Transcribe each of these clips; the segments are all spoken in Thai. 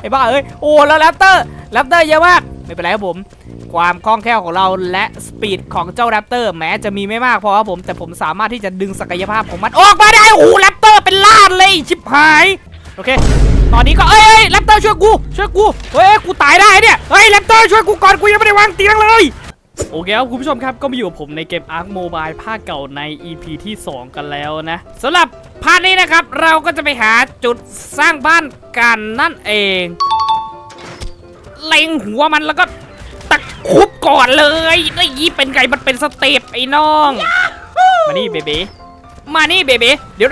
ไอ้บ้าเอ้ย โอ้แล้วแรปเตอร์แรปเตอร์เยอะมาก ไม่เป็นไรครับผม ความคล่องแคล่วของเราและสปีดของเจ้าแรปเตอร์แม้จะมีไม่มากพอครับผม แต่ผมสามารถที่จะดึงศักยภาพของมันออกมาได้ โอ้แรปเตอร์เป็นล้านเลยชิบหาย โอเค ตอนนี้ก็เอ้ยเอ้ยแรปเตอร์ช่วยกู ช่วยกู เฮ้ย กูตายได้เนี่ย เฮ้ยแรปเตอร์ช่วยกูก่อน กูยังไม่ได้วางเตียงเลย โอเคครับคุณผู้ชมครับก็มาอยู่กับผมในเกม Ark Mobile ภาคเก่าใน EP ที่ 2 กันแล้วนะสำหรับพาร์ทนี้นะครับ เราก็จะไปหาจุดสร้างบ้านกันนั่นเอง เล็งหัวมันแล้วก็ตะครุบก่อนเลยได้ยี่เป็นไงมันเป็นสเต็ปไอ้น้อง มานี่เบเบมานี่เบเบเดี๋ยว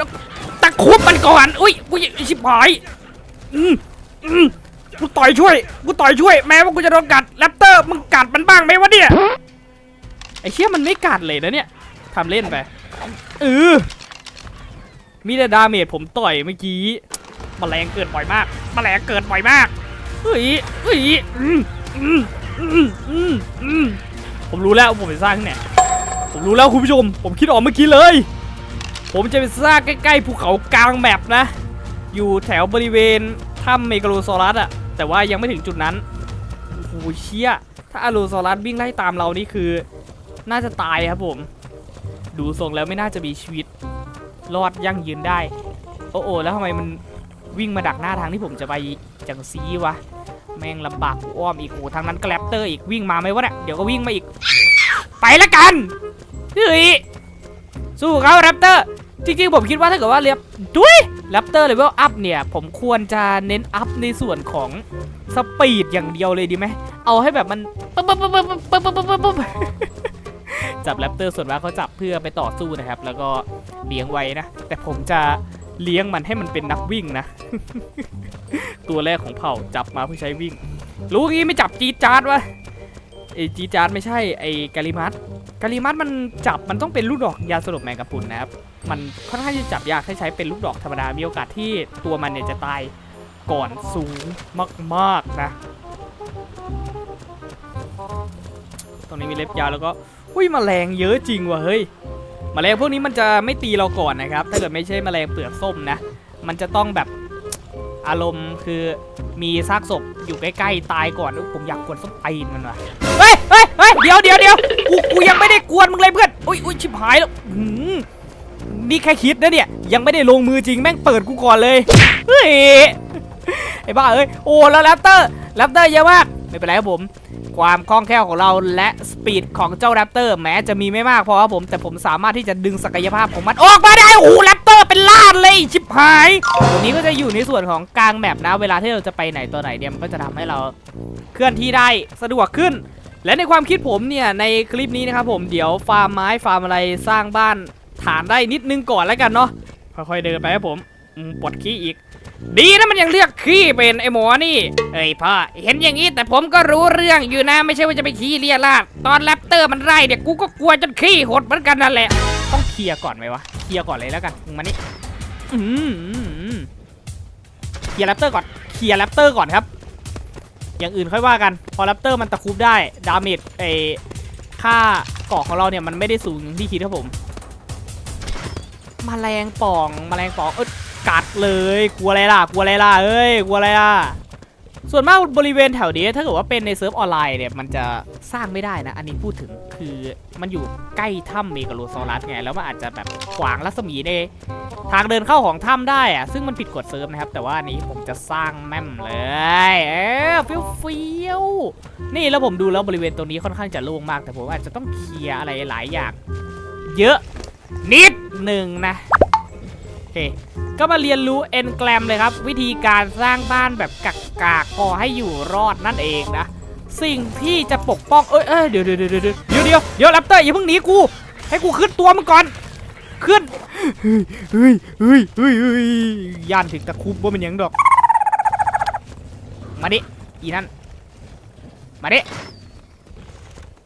ตะครุบมันก่อน อุ้ยอุ้ยชิบหายอืมอืม กูต่อยช่วย กูต่อยช่วย แม้ว่ากูจะโดนกัดแรปเตอร์มึงกัดมันบ้างไหมวะเนี่ย ไอ้เชี่ยมันไม่กัดเลยนะเนี่ยทำเล่นไปเออมีแต่ดาเมจผมต่อยเมื่อกี้มแมลงเกิดบ่อยมากมแมลงเกิดบ่อยมากเฮ้ยเฮ้ยอืมอืมอืมอืมอืมผมรู้แล้วผมจะสร้างที่ไหนผมรู้แล้วคุณผู้ชม ผมคิดออกเมื่อกี้เลย ผมจะไปสร้างใกล้ๆภูเขากลางแมปนะ อยู่แถวบริเวณถ้ำเมกาโลซอรัสอะ แต่ว่ายังไม่ถึงจุดนั้นโอ้โหเชี่ยถ้าอโลซอรัสวิ่งไล่ตามเรานี่คือ น่าจะตายครับผม ดูทรงแล้วไม่น่าจะมีชีวิต รอดยั่งยืนได้ โอ้โอแล้วทำไมมันวิ่งมาดักหน้าทางที่ผมจะไปจังซีวะแม่งลำบากอ้อมอีกโอ้ทางนั้นแก็แรปเตอร์อีกวิ่งมาไหมวะเนี่ยเดี๋ยวก็วิ่งมาอีก ไปละกันเฮ้ยสู้เขาแรปเตอร์จริงๆผมคิดว่าถ้าเกิดว่าเรียบดุย แรปเตอร์เลเวลอัพเนี่ยผมควรจะเน้นอัพในส่วนของสปีดอย่างเดียวเลยดีไหม เอาให้แบบมันปึ๊บจับแรปเตอร์ส่วนมากเขาจับเพื่อไปต่อสู้นะครับ แล้วก็เลี้ยงไว้นะ แต่ผมจะเลี้ยงมันให้มันเป็นนักวิ่งนะ ตัวแรกของเผ่าจับมาเพื่อใช้วิ่ง รู้งี้ไม่จับจีจาร์ดวะไอจีจาร์ดไม่ใช่ไอกาลิมัส กาลิมัสมันจับมันต้องเป็นลูกดอกยาสลบแมงกะพรุนนะครับ มันค่อนข้างจะจับยากให้ใช้เป็นลูกดอกธรรมดา มีโอกาสที่ตัวมันเนี่ยจะตายก่อนสูงมากๆนะ ตรงนี้มีเล็บยาวแล้วก็ อุ้ยแมลงเยอะจริงว่ะเฮ้ยแมลงพวกนี้มันจะไม่ตีเราก่อนนะครับ ถ้าเกิดไม่ใช่แมลงเปลือกส้มนะ มันจะต้องแบบอารมณ์คือมีซากศพอยู่ใกล้ๆตายก่อนอุ๊ยผมอยากกวนส้มตีนมันว่ะ ฮ้ยเฮ้ยเฮ้ยเดี๋ยวเดี๋ยวเดี๋ยวกูกูยังไม่ได้กวนมึงเลยเพื่อนอุ้ยอุ้ยชิบหายแล้วหืมนี่แค่คิดนะเนี่ยยังไม่ได้ลงมือจริงแม่งเปิดกูก่อนเลยเฮ้ยไอ้บ้าเอ้ยโอ้แล้วแรปเตอร์แรปเตอร์เยอะมากไม่เป็นไรครับผม ความคล่องแคล่วของเราและสปีดของเจ้าแรปเตอร์แม้จะมีไม่มากพอครับผม แต่ผมสามารถที่จะดึงศักยภาพของมันออกมาได้โอ้แรปเตอร์เป็นล้านเลยชิบหายตรงนี้ก็จะอยู่ในส่วนของกลางแมปนะ เวลาที่เราจะไปไหนตัวไหนเนี่ยมันก็จะทำให้เราเคลื่อนที่ได้สะดวกขึ้น และในความคิดผมเนี่ยในคลิปนี้นะครับผมเดี๋ยวฟาร์มไม้ฟาร์มอะไรสร้างบ้านฐานได้นิดนึงก่อนแล้วกันเนาะค่อยๆเดินไปครับผมปวดขี้อีก ดีนะมันยังเรียกขี้เป็นไอหมอนี่เอ้ยพ่อเห็นอย่างนี้แต่ผมก็รู้เรื่องอยู่นะไม่ใช่ว่าจะไปขี้เลียราดตอนแรปเตอร์มันไล่เนี่ยกูก็กลัวจนขี้หดเหมือนกันนั่นแหละ ต้องเคลียร์ก่อนไหมวะเคลียร์ก่อนเลยแล้วกันมานี่เคลียร์แรปเตอร์ก่อนเคลียร์แรปเตอร์ก่อนครับ อย่างอื่นค่อยว่ากัน พอแรปเตอร์มันตะคุบได้ ดาเมจไอค่าเกาะของเราเนี่ยมันไม่ได้สูงอย่างที่คิดครับผมมแมลงป่องมแมลงป่องเออกัดเลย กลัวอะไรล่ะ กลัวอะไรล่ะเอ้ย กลัวอะไรล่ะ ส่วนมากบริเวณแถวนี้ ถ้าเกิดว่าเป็นในเซิร์ฟออนไลน์เนี่ย มันจะสร้างไม่ได้นะ อันนี้พูดถึงคือมันอยู่ใกล้ถ้ำเมกาโลซอรัสไง แล้วมันอาจจะแบบขวางรัศมีในทางเดินเข้าของถ้ำได้อะซึ่งมันผิดกฎเซิร์ฟนะครับ แต่ว่าอันนี้ผมจะสร้างแม่มเลย เอ อฟิวฟิวนี่แล้วผมดูแล้วบริเวณตรงนี้ค่อนข้างจะโล่งมาก แต่ผมอาจจะต้องเคลียร์อะไรหลายอย่าง เยอะนิดหนึ่งนะโอเคก็มาเรียนรู้เอนแกรมเลยครับ วิธีการสร้างบ้านแบบกักกากพอให้อยู่รอดนั่นเองนะ สิ่งที่จะปกป้องเอ้ยเอ้ยเดี๋ยวเดี๋ยวเดี๋ยวเดี๋ยวเดี๋ยวเดี๋ยวเดี๋ยวแรปเตอร์อย่าเพิ่งหนีกู ให้กูขึ้นตัวมึงก่อน ขึ้นเฮ้ยเฮ้ยเฮ้ยเฮ้ยเฮ้ยย่านถึงตะคุบว่ามันยังดอก มาดิ อีนั่น มาดิ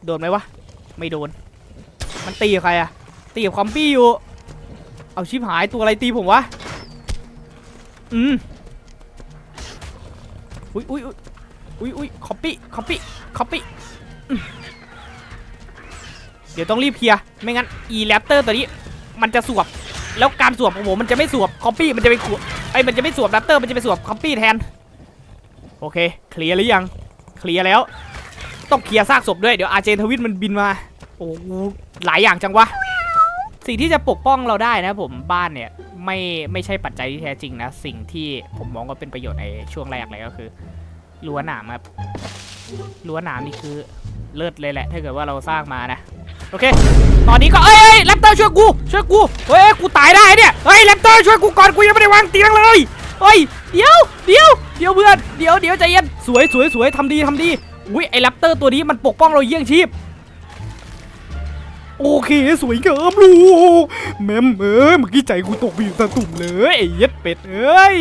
โดนไหมวะ ไม่โดน มันตีใครอะตีกับคอมปี้อยู่ เอาชิบหายตัวอะไรตีผมวะ อืมอุ้ยอุ้ยอุ้ยอุ้ยคอปปี้คอปปี้คอปปี้เดี๋ยวต้องรีบเคลียร์ไม่งั้นอีแรปเตอร์ตัวนี้ มันจะสวบ แล้วการสวบของผมมันจะไม่สวบคอปปี้มันจะไปขวไอ้ยมันจะไม่สวบแรปเตอร์มันจะไปสวบคอปปี้แทน โอเค เคลียร์หรือยัง เคลียร์แล้ว ต้องเคลียร์ซากศพด้วย เดี๋ยวอาเจนทวิตมันบินมา โอ้โหหลายอย่างจังวะ สิ่งที่จะปกป้องเราได้นะผมบ้านเนี่ย ไม่ไม่ใช่ปัจจัยที่แท้จริงนะ สิ่งที่ผมมองว่าเป็นประโยชน์ในช่วงแรกเลยก็คือรั้วหนามครับรั้วหนามนี่คือเลิศเลยแหละ ถ้าเกิดว่าเราสร้างมานะ โอเค ตอนนี้ก็เอ้ยเอ้ยแรปเตอร์ช่วยกู ช่วยกู เฮ้ย กูตายได้เนี่ย เฮ้ยแรปเตอร์ช่วยกูก่อน กูยังไม่ได้วางเตียงเลย เฮ้ย เดี๋ยว เดี๋ยว เดี๋ยวเพื่อนเดี๋ยวเดี๋ยวใจเย็นสวยสวยสวยทำดีทำดีอุ้ยไอ้แรปเตอร์ตัวนี้มันปกป้องเราเยี่ยงชีพโอเคสวยงามลูกแม่มเอ้ยเมื่อกี้ใจกูตกไปอยู่ตะตุ่มเลยไอ้เย็ดเป็ดเอ้ย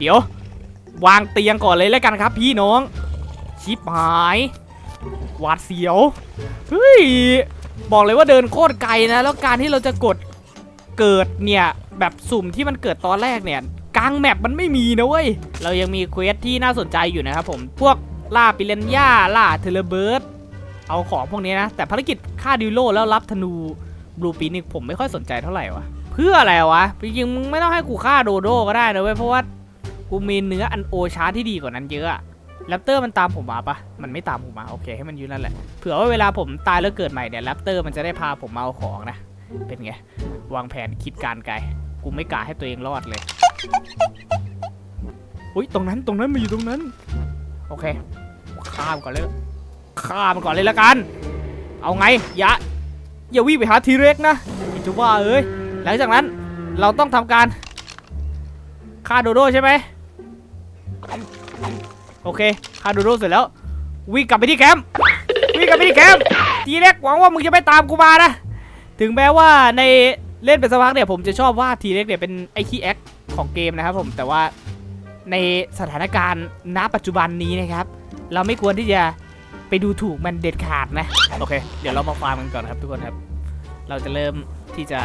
เดี๋ยว วางเตียงก่อนเลยแล้วกันครับ พี่น้อง ชิบหายหวาดเสียวเฮ้ยบอกเลยว่าเดินโคตรไกลนะ แล้วการที่เราจะกดเกิดเนี่ย แบบสุ่มที่มันเกิดตอนแรกเนี่ย กลางแมปมันไม่มีนะเว้ย เรายังมีเควสที่น่าสนใจอยู่นะครับผม พวกล่าปิเรนย่าล่าเทเลเบิร์ดเอาของพวกนี้นะ แต่ภารกิจฆ่าดิโลแล้วรับธนูบลูปีนี่ผมไม่ค่อยสนใจเท่าไหร่วะ เพื่ออะไรวะ จริงๆมึงไม่ต้องให้กูฆ่าโดโดก็ได้นะเว้ย เพราะว่ากูมีเนื้ออันโอชาที่ดีกว่านั้นเยอะอะแรปเตอร์มันตามผมมาปะมันไม่ตามผมมา โอเคให้มันอยู่นั่นแหละ เผื่อว่าเวลาผมตายแล้วเกิดใหม่เนี่ยแรปเตอร์มันจะได้พาผมมาเอาของนะ เป็นไง วางแผนคิดการไกล กูไม่กล้าให้ตัวเองรอดเลย อุ้ยตรงนั้นตรงนั้นมันอยู่ตรงนั้น โอเคข้ามก่อนเลยฆ่ามันก่อนเลยละกัน เอาไงอย่าอย่าวิ่งไปหาทีเร็กนะไอ้จุว่าเอ้ยหลังจากนั้นเราต้องทำการฆ่าโดโดใช่ไหมโอเคฆ่าโดโดเสร็จแล้ว วิ่งกลับไปที่แคมป์วิ่งกลับไปที่แคมป์ทีเร็กหวังว่ามึงจะไม่ตามกูมานะถึงแม้ว่าใน เล่นเป็นสักพักเนี่ยผมจะชอบว่าทีเร็กเนี่ยเป็นไอคีแอคของเกมนะครับผมแต่ว่าในสถานการณ์ณปัจจุบันนี้นะครับ เราไม่ควรที่จะไปดูถูกมันเด็ดขาดนะโอเค เดี๋ยวเรามาฟาร์มกันก่อนครับทุกคนครับ เราจะเริ่มที่จะ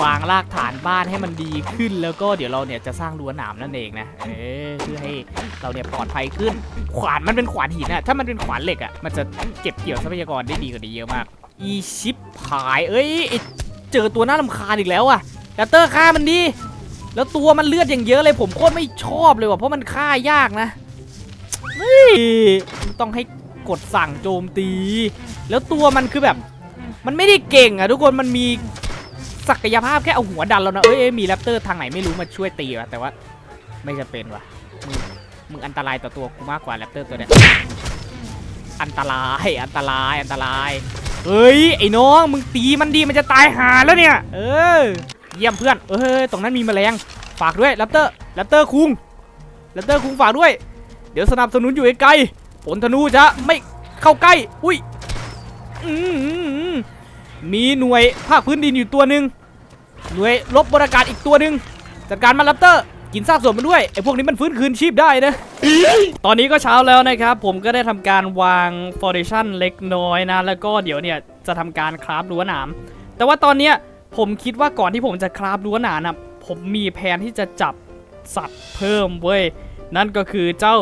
วางรากฐานบ้านให้มันดีขึ้น แล้วก็เดี๋ยวเราเนี่ยจะสร้างรั้วหนามนั่นเองนะเออเพื่อให้เราเนี่ยปลอดภัยขึ้น ขวานมันเป็นขวานหินอะถ้ามันเป็นขวานเหล็กอะมันจะเก็บเกี่ยวทรัพยากรได้ดีกว่านี้เยอะมาก อีชิปหายเอ้ย เจอตัวน่ารำคาญอีกแล้วอะแรปเตอร์ฆ่ามันดี แล้วตัวมันเลือดอย่างเยอะเลยผมโคตรไม่ชอบเลยว่ะเพราะมันฆ่ายากนะเฮ้ยต้องให้กดสั่งโจมตี แล้วตัวมันคือแบบ มันไม่ได้เก่งอะทุกคนมันมีศักยภาพแค่เอาหัวดันแล้วนะเอ้ยมีแรปเตอร์ทางไหนไม่รู้มาช่วยตีว่ะแต่ว่าไม่จะเป็นว่ะมึงมึงอันตรายต่อตัวกูมากกว่าแรปเตอร์ตัวเนี้ยอันตรายอันตรายอันตราย เฮ้ยไอ้น้องมึงตีมันดีมันจะตายหาแล้วเนี่ย เออ เยี่ยมเพื่อน เอ้ยตรงนั้นมีแมลง ฝากด้วยแรปเตอร์แรปเตอร์คุงแรปเตอร์คุงฝากด้วย เดี๋ยวสนับสนุนอยู่ไกลผลธนูจะไม่เข้าใกล้ อุ้ยอืมมีหน่วยภาคพื้นดินอยู่ตัวหนึ่งหน่วยลบบรากาศอีกตัวหนึ่งจัดการมันลัปเตอร์ กินซากศพมันด้วยไอ้พวกนี้มันฟื้นคืนชีพได้นะ ตอนนี้ก็เช้าแล้วนะครับ ผมก็ได้ทำการวางฟอร์เดชันเล็กน้อยนะ แล้วก็เดี๋ยวเนี่ยจะทำการคราฟรั้วหนาม แต่ว่าตอนเนี้ยผมคิดว่าก่อนที่ผมจะคราฟรั้วหนามนะผมมีแผนที่จะจับสัตว์เพิ่มเว้ย นั่นก็คือเจ้า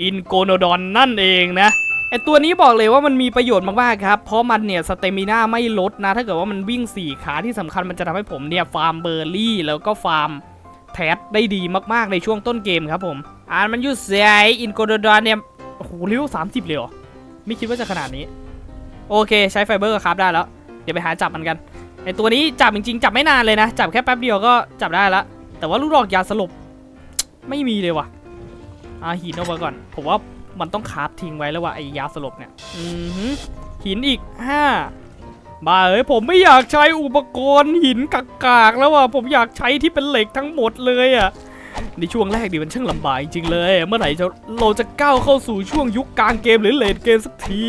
อินโกโนดอนนั่นเองนะไอตัวนี้บอกเลยว่ามันมีประโยชน์มากๆครับ เพราะมันเนี่ยสเตมิน่าไม่ลดนะ ถ้าเกิดว่ามันวิ่ง 4 ขาที่สำคัญมันจะทำให้ผมเนี่ยฟาร์มเบอร์รี่ แล้วก็ฟาร์ม แทสได้ดีมากๆในช่วงต้นเกมครับผมอ่านมันยุ่เสียอินโกโนดอนเนี่ยโอ้โหเลเวลสามสิบเลยเหรอไม่คิดว่าจะขนาดนี้ โอเคใช้ไฟเบอร์ครับได้แล้ว เดี๋ยวไปหาจับมันกันไอตัวนี้จับจริงๆจับไม่นานเลยนะ จับแค่แป๊บเดียวก็จับได้แล้วแต่ว่าลูกดอกยาสลบไม่มีเลยว่ะอาหินเอามาก่อน ผมว่ามันต้องคาบทิ้งไว้แล้วว่าไอ้ยาสลบเนี่ย อือหินอีกห้า บ้าเอ้ยผมไม่อยากใช้อุปกรณ์หินกากๆแล้วว่ะผมอยากใช้ที่เป็นเหล็กทั้งหมดเลยอะในช่วงแรกดิมันช่างลำบากจริงเลย เมื่อไหร่จะเราจะก้าวเข้าสู่ช่วงยุคกลางเกมหรือเลดเกมสักที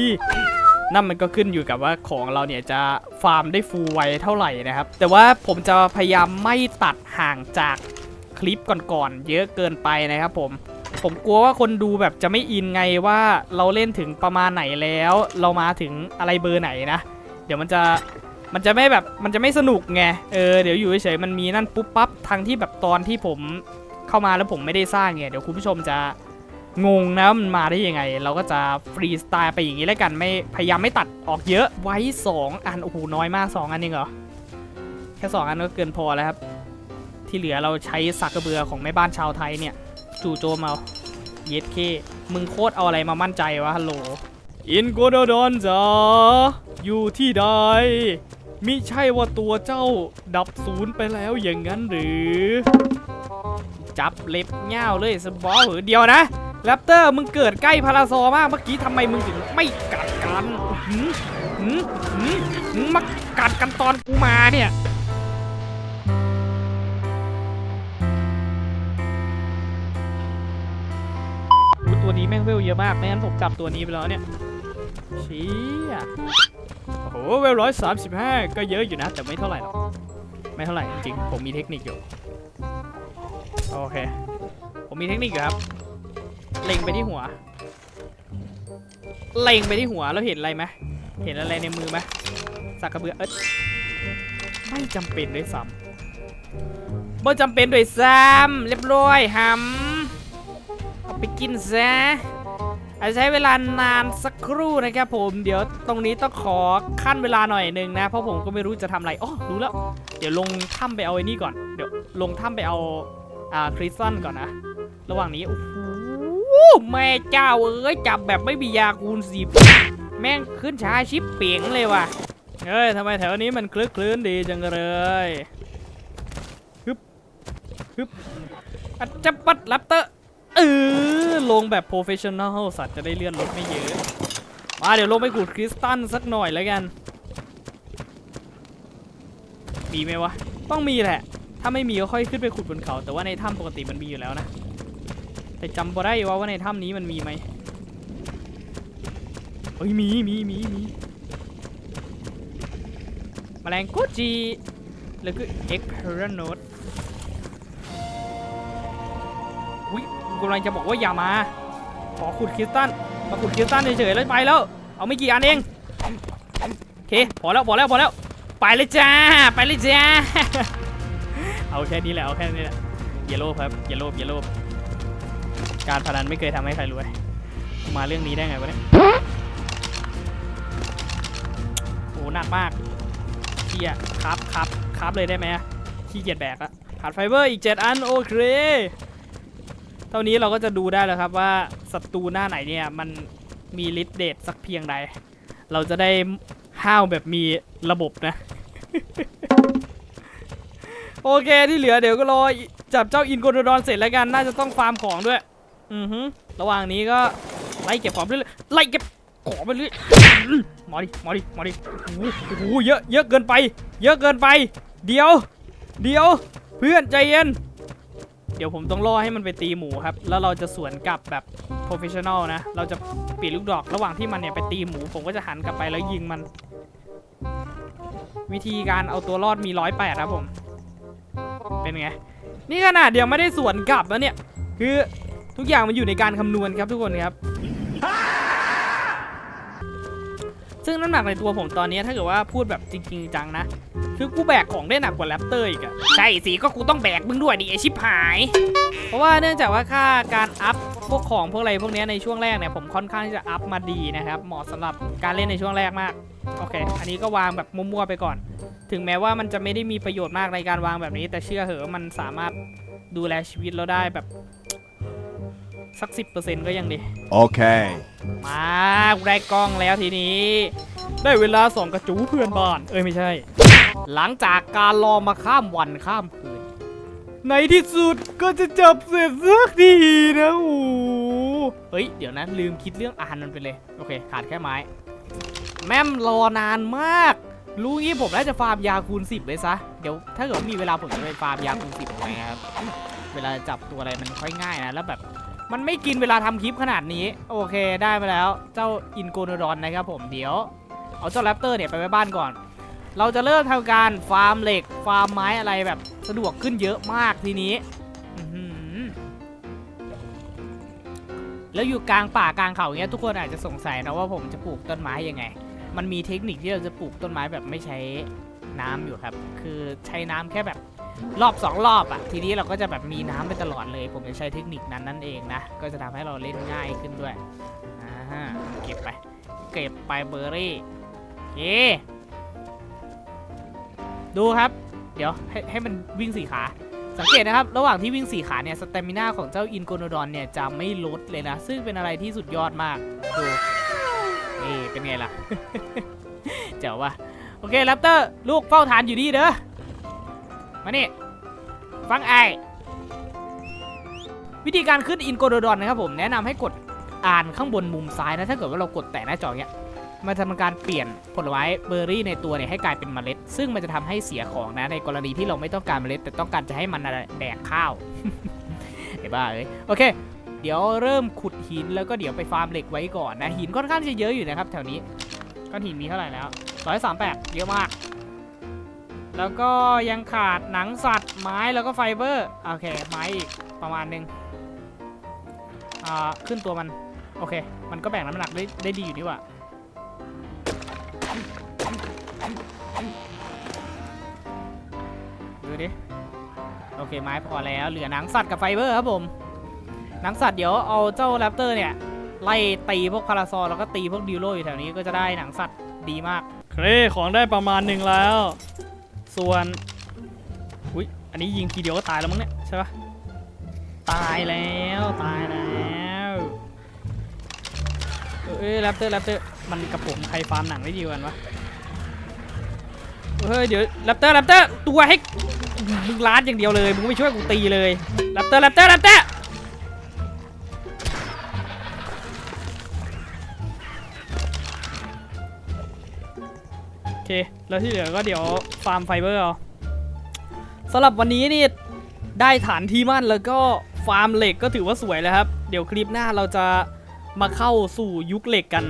นั่นมันก็ขึ้นอยู่กับว่าของเราเนี่ยจะฟาร์มได้ฟูไวเท่าไหร่นะครับ แต่ว่าผมจะพยายามไม่ตัดห่างจากคลิปก่อนๆเยอะเกินไปนะครับผมผมกลัวว่าคนดูแบบจะไม่อินไงว่าเราเล่นถึงประมาณไหนแล้ว เรามาถึงอะไรเบอร์ไหนนะ ดี๋ยวมันจะมันจะไม่แบบมันจะไม่สนุกไงเออเดี๋ยวอยู่เฉยๆมันมีนั่นปุ๊บปั๊บทั้งที่แบบตอนที่ผมเข้ามาแล้วผมไม่ได้สร้างไงเดี๋ยวคุณผู้ชมจะงงนะว่ามันมาได้ยังไง เราก็จะฟรีสไตล์ไปอย่างนี้แล้วกันไม่พยายามไม่ตัดออกเยอะไว้ 2 อันโอ้โหน้อยมาก 2 อันเองเหรอแค่ 2 อันก็เกินพอแล้วครับ ที่เหลือเราใช้สักกระเบือของแม่บ้านชาวไทยเนี่ย จู่โจมเอาเย็ดเคมึงโคตรเอาอะไรมามั่นใจวะฮัลโหลอินโกโดดอนจ้า อยู่ที่ใดมิใช่ว่าตัวเจ้าดับศูนย์ไปแล้วอย่างนั้นหรือ จับเล็บเง่าเลยสบอเหรอเดียวนะแรปเตอร์มึงเกิดใกล้พาราซอมากเมื่อกี้ทำไมมึงถึงไม่กัดกันหืมหืมหืมหืมมากัดกันตอนกูมาเนี่ยตัวนี้แม่งเวลเยอะมาก ไม่งั้นผมจับตัวนี้ไปแล้วเนี่ยเชี้อะ เวลร้อยสามสิบห้าก็เยอะอยู่นะ แต่ไม่เท่าไหร่หรอก ไม่เท่าไหร่จริงๆผมมีเทคนิคอยู่ โอเค ผมมีเทคนิคอยู่ครับ เล็งไปที่หัว เล็งไปที่หัวแล้วเห็นอะไรไหมเห็นอะไรในมือไหมสักกระเบือเอ้ยไม่จำเป็นด้วยซ้ำไม่จำเป็นด้วยซ้ำเรียบร้อยหำเอาไปกินซะ อาจจะใช้เวลานานสักครู่นะครับผมเดี๋ยวตรงนี้ต้องขอขั้นเวลาหน่อยหนึ่งนะ เพราะผมก็ไม่รู้จะทำอะไรอ๋อรู้แล้ว เดี๋ยวลงถ้ำไปเอาไอ้นี่ก่อน เดี๋ยวลงถ้ำไปเอาอ่าคริสตัลก่อนนะ ระหว่างนี้โอ้โหแม่เจ้าเอ้ยจับแบบไม่มียาคูณสิบแม่งขึ้นช้าชิปเปียงเลยว่ะเฮ้ยทำไมแถวนี้มันคลึกคลื้นดีจังเลยฮึบฮึบอัจจะปัดลับเตอร์เออ ลงแบบโปรเฟชชั่นอลสัตว์จะได้เลื่อนรถไม่เยอะ มาเดี๋ยวลงไปขุดคริสตัลสักหน่อยแล้วกัน มีไหมวะ ต้องมีแหละ ถ้าไม่มีก็ค่อยขึ้นไปขุดบนเขา แต่ว่าในถ้ำปกติมันมีอยู่แล้วนะ แต่จำบ่ได้ว่าว่าในถ้ำนี้มันมีไหมเฮ้ยมีมีมีมีแมลงกุจีแล้วก็เอ็กเพรโนด กำลังจะบอกว่าอย่ามา ขอขุดคริสตัลมาขุดคริสตัลเฉยๆแล้วไปแล้ว เอาไม่กี่อันเองโอเคพอแล้วพอแล้วพอแล้ว ไปเลยจ้า ไปเลยจ้า เอาแค่นี้แหละเอาแค่นี้แหละอย่าโลภครับอย่าโลภอย่าโลภการพนันไม่เคยทำให้ใครรวยมาเรื่องนี้ได้ไงวะเนี่ยโอ้หนักมากเชี่ยครับครับครับเลยได้ไหมขี้เกียจแบกอะขาดไฟเบอร์อีก 7 อัน โอเค เท่านี้เราก็จะดูได้แล้วครับว่าศัตรูหน้าไหนเนี่ยมันมีฤทธิ์เดชสักเพียงใด เราจะได้ห้าวแบบมีระบบนะ โอเคที่เหลือเดี๋ยวก็รอจับเจ้าอินโกโดดอนเสร็จแล้วกันน่าจะต้องฟาร์มของด้วย อือฮึระหว่างนี้ก็ไล่เก็บของไปเรื่อยไล่เก็บของไปเรื่อยอื้อดิมาดิมาดิโอ้โหโอ้โหเยอะเยอะเกินไป เยอะเกินไป เดี๋ยว เดี๋ยว เพื่อนใจเย็น เดี๋ยวผมต้องล่อให้มันไปตีหมูครับ แล้วเราจะสวนกลับแบบโปรเฟชชั่นอลนะ เราจะปีลูกดอกระหว่างที่มันเนี่ยไปตีหมู ผมก็จะหันกลับไปแล้วยิงมัน วิธีการเอาตัวรอดมีร้อยแปดครับผม เป็นไง นี่ขนาดเดียวไม่ได้สวนกลับแล้วเนี่ย คือทุกอย่างมันอยู่ในการคำนวณครับทุกคนครับ ซึ่งน้ำหนักในตัวผมตอนนี้ถ้าเกิดว่าพูดแบบจริงจังนะ คือกูแบกของได้หนักกว่าแรปเตอร์อีกอะใช่สิก็กูต้องแบกมึงด้วยดิไอชิบหาย เพราะว่าเนื่องจากว่าค่าการอัพพวกของพวกอะไรพวกเนี้ยในช่วงแรกเนี่ยผมค่อนข้างที่จะอัพมาดีนะครับ เหมาะสำหรับการเล่นในช่วงแรกมาก โอเค อันนี้ก็วางแบบมั่วๆไปก่อน ถึงแม้ว่ามันจะไม่ได้มีประโยชน์มากในการวางแบบนี้ แต่เชื่อเหอะมันสามารถดูแลชีวิตเราได้แบบสักสิบเปอร์เซ็นต์ก็ยังดี Okay. มากูได้กล้องแล้วทีนี้ ได้เวลาส่องกระจูเพื่อนบ้าน เอ้ยไม่ใช่ หลังจากการรอมาข้ามวันข้ามคืน ในที่สุดก็จะจับเสร็จสักทีนะโอ้เฮ้ย เดี๋ยวนะลืมคิดเรื่องอาหารมันไปเลย โอเค ขาดแค่ไม้ แม่มรอนานมาก รู้งี้ผมน่าจะฟาร์มยาคูณ10เลยซะ เดี๋ยวถ้าเกิดมีเวลาผมจะไปฟาร์มยาคูณ10ไงครับ เวลาจับตัวอะไรมันค่อยง่ายนะ แล้วแบบมันไม่กินเวลาทำคลิปขนาดนี้ โอเคได้มาแล้ว เจ้าอินโกโนดอนนะครับผม เดี๋ยว เอาเจ้าแรปเตอร์เนี่ยไปไว้บ้านก่อน เราจะเริ่มทำการฟาร์มเหล็ก ฟาร์มไม้อะไรแบบสะดวกขึ้นเยอะมากทีนี้แล้วอยู่กลางป่ากลางเขาอย่างเงี้ยทุกคนอาจจะสงสัยนะว่าผมจะปลูกต้นไม้ยังไง มันมีเทคนิคที่เราจะปลูกต้นไม้แบบไม่ใช้น้ำอยู่ครับ คือใช้น้ำแค่แบบรอบสองรอบอะทีนี้เราก็จะแบบมีน้ำไปตลอดเลย ผมจะใช้เทคนิคนั้นนั่นเองนะ ก็จะทำให้เราเล่นง่ายขึ้นด้วยอ่าเก็บไป เก็บไปเบอร์รี่เอ ดูครับ เดี๋ยวให้ให้มันวิ่งสี่ขา สังเกตนะครับ ระหว่างที่วิ่งสี่ขาเนี่ยสเตมิน่าของเจ้าอินโกโนดอนเนี่ยจะไม่ลดเลยนะ ซึ่งเป็นอะไรที่สุดยอดมาก ดูนี่เป็นไงล่ะ เจ๋วว่ะโอเคแรปเตอร์ลูกเฝ้าฐานอยู่นี่เด้อ มานี่ ฟังไอวิธีการขึ้นอินโกโดดอนนะครับผมแนะนำให้กดอ่านข้างบนมุมซ้ายนะ ถ้าเกิดว่าเรากดแตะหน้าจอเนี้ย มันจะทำการเปลี่ยนผลไม้เบอร์รี่ในตัวเนี่ยให้กลายเป็นเมล็ด ซึ่งมันจะทำให้เสียของนะในกรณีที่เราไม่ต้องการเมล็ด แต่ต้องการจะให้มันแดกข้าวไอ้บ้าเอ้ยโอเค เดี๋ยวเริ่มขุดหินแล้วก็เดี๋ยวไปฟาร์มเหล็กไว้ก่อนนะหินค่อนข้างจะเยอะอยู่นะครับแถวนี้ก้อนหินมีเท่าไหร่แล้วร้อยสามแปดเยอะมาก แล้วก็ยังขาดหนังสัตว์ไม้แล้วก็ไฟเบอร์โอเคไม้อีกประมาณหนึงอ่าขึ้นตัวมันโอเค มันก็แบ่งน้ำหนักได้ได้ดีอยู่นี่ว่า อเคไม้พอแล้วเหลือหนังสัตว์กับไฟเบอร์ครับผม หนังสัตว์เดี๋ยวเอาเจ้าแรปเตอร์เนี่ย ไล่ตีพวกพาราซอร์แล้วก็ตีพวกดิวโรอยู่แถวนี้ก็จะได้หนังสัตว์ดีมากเครของได้ประมาณหนึ่งแล้ว ส่วนอุ้ยอันนี้ยิงทีเดียวก็ตายแล้วมั้งเนี่ยใช่ปะตายแล้วตายแล้วเอ้ยแรปเตอร์แรปเตอร์มันกับผมใครฟาร์มหนังได้ดีกว่ากันวะเฮ้ยเดี๋ยวแรปเตอร์แรปเตอร์ตัวให้ มึงล้านอย่างเดียวเลยมึงไม่ช่วยกูตีเลยแรปเตอร์แรปเตอร์แรปเตอร์โอเคแล้วที่เหลือก็เดี๋ยวฟาร์มไฟเบอร์เอาสำหรับวันนี้นี่ได้ฐานที่มั่นแล้วก็ฟาร์มเหล็กก็ถือว่าสวยแล้วครับ เดี๋ยวคลิปหน้าเราจะมาเข้าสู่ยุคเหล็กกัน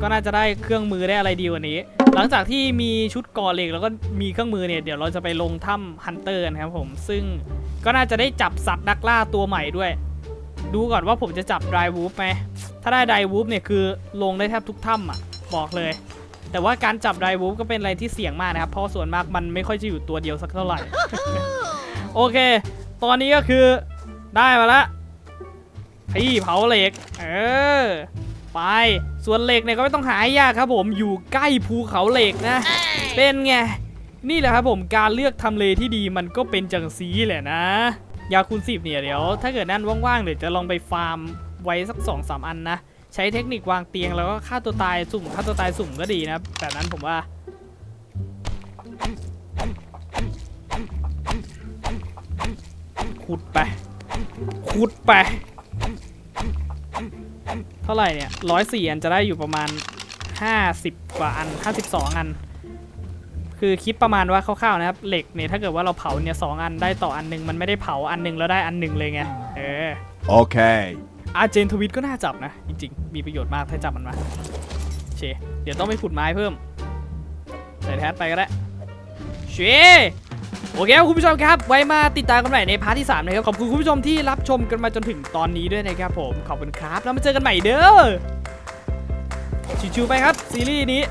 ก็น่าจะได้เครื่องมือได้อะไรดีกว่านี้ หลังจากที่มีชุดก่อเหล็กแล้วก็มีเครื่องมือเนี่ย เดี๋ยวเราจะไปลงถ้ำฮันเตอร์นะครับผม ซึ่งก็น่าจะได้จับสัตว์นักล่าตัวใหม่ด้วย ดูก่อนว่าผมจะจับไดวูฟไหม ถ้าได้ไดวูฟเนี่ยคือลงได้แทบทุกถ้ำอะ บอกเลย แต่ว่าการจับไดวูฟก็เป็นอะไรที่เสี่ยงมากนะครับ เพราะส่วนมากมันไม่ค่อยจะอยู่ตัวเดียวสักเท่าไหร่ โอเค ตอนนี้ก็คือได้มาละที่เผาเหล็ก เออ ไป ส่วนเหล็กเนี่ยก็ไม่ต้องหายากครับ ผมอยู่ใกล้ภูเขาเหล็กนะ เป็นไง นี่แหละครับผมการเลือกทำเลที่ดีมันก็เป็นจังซีแหละนะ ยาคูณสิบเนี่ยเดี๋ยว ถ้าเกิดนั่นว่างๆเดี๋ยวจะลองไปฟาร์มไว้สักสองสามอันนะ ใช้เทคนิควางเตียงแล้วก็ฆ่าตัวตายสุ่มฆ่าตัวตายสุ่มก็ดีนะแบบนั้นผมว่าขุดไปขุดไป เท่าไหร่เนี่ยร้อยสี่อันจะได้อยู่ประมาณ50กว่าอัน52อัน คือคิดประมาณว่าคร่าวๆนะครับ เหล็กเนี่ยถ้าเกิดว่าเราเผาเนี่ยสองอันได้ต่ออันหนึงมันไม่ได้เผาอันหนึงแล้วได้อันหนึงเลยไง เออ Okay. อาเจนทวิตก็น่าจับนะ จริงๆ มีประโยชน์มากถ้าจับมันมาเชเดี๋ยวต้องไปขุดไม้เพิ่ม ใส่แทสไปก็ได้เช โอเคครับคุณผู้ชมครับ ไว้มาติดตามกันใหม่ในพาร์ทที่ 3 นะครับ ขอบคุณคุณผู้ชมที่รับชมกันมาจนถึงตอนนี้ด้วยนะครับผม ขอบคุณครับ แล้วมาเจอกันใหม่เด้อชิวๆไปครับ ซีรีส์นี้